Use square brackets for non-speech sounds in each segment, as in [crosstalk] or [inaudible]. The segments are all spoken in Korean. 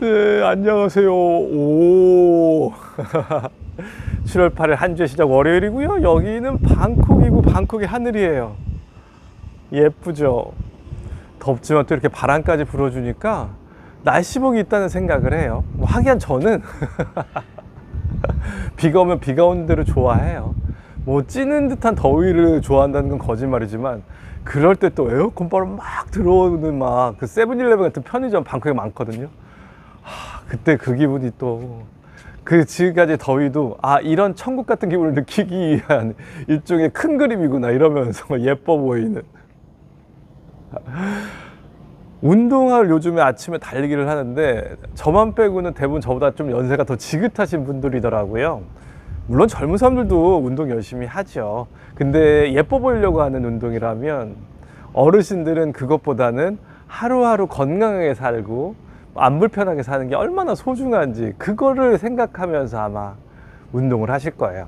네, 안녕하세요. 오. [laughs] 7월 8일 한 주의 시작 월요일이고요. 여기는 방콕이고 방콕의 하늘이에요. 예쁘죠? 덥지만 또 이렇게 바람까지 불어주니까 날씨복이 있다는 생각을 해요. 뭐 하기엔 저는 [laughs] 비가 오면 비가 오는 대로 좋아해요. 뭐 찌는 듯한 더위를 좋아한다는 건 거짓말이지만 그럴 때 또 에어컨 바람 막 들어오는 막 그 세븐일레븐 같은 편의점 방콕에 많거든요. 하, 그때 그 기분이 또 그 지금까지 더위도 아 이런 천국 같은 기분을 느끼기 위한 일종의 큰 그림이구나 이러면서 [laughs] 예뻐 보이는 운동을 요즘에 아침에 달리기를 하는데 저만 빼고는 대부분 저보다 좀 연세가 더 지긋하신 분들이더라고요. 물론 젊은 사람들도 운동 열심히 하죠. 근데 예뻐 보이려고 하는 운동이라면 어르신들은 그것보다는 하루하루 건강하게 살고 안 불편하게 사는 게 얼마나 소중한지 그거를 생각하면서 아마 운동을 하실 거예요.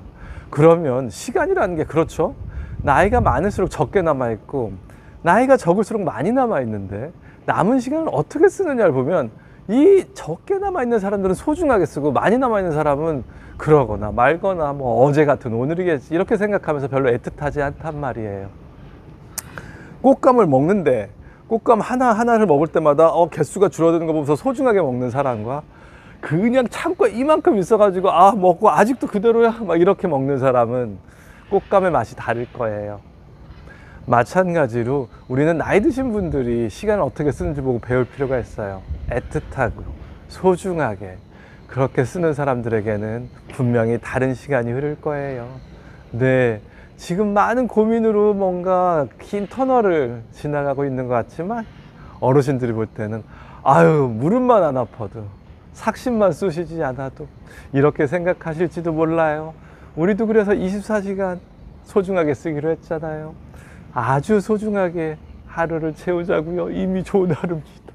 그러면 시간이라는 게 그렇죠. 나이가 많을수록 적게 남아 있고 나이가 적을수록 많이 남아 있는데 남은 시간을 어떻게 쓰느냐를 보면 이 적게 남아 있는 사람들은 소중하게 쓰고 많이 남아 있는 사람은 그러거나 말거나 뭐 어제 같은 오늘이겠지 이렇게 생각하면서 별로 애틋하지 않단 말이에요. 꽃감을 먹는데 꽃감 하나 하나를 먹을 때마다 어 개수가 줄어드는 거 보면서 소중하게 먹는 사람과 그냥 창고에 이만큼 있어가지고 아 먹고 아직도 그대로야 막 이렇게 먹는 사람은 꽃감의 맛이 다를 거예요. 마찬가지로 우리는 나이 드신 분들이 시간을 어떻게 쓰는지 보고 배울 필요가 있어요. 애틋하고 소중하게 그렇게 쓰는 사람들에게는 분명히 다른 시간이 흐를 거예요. 네. 지금 많은 고민으로 뭔가 긴 터널을 지나가고 있는 것 같지만 어르신들이 볼 때는 아유, 무릎만 안 아파도 삭신만 쑤시지 않아도 이렇게 생각하실지도 몰라요. 우리도 그래서 24시간 소중하게 쓰기로 했잖아요. 아주 소중하게 하루를 채우자고요. 이미 좋은 하루입니다.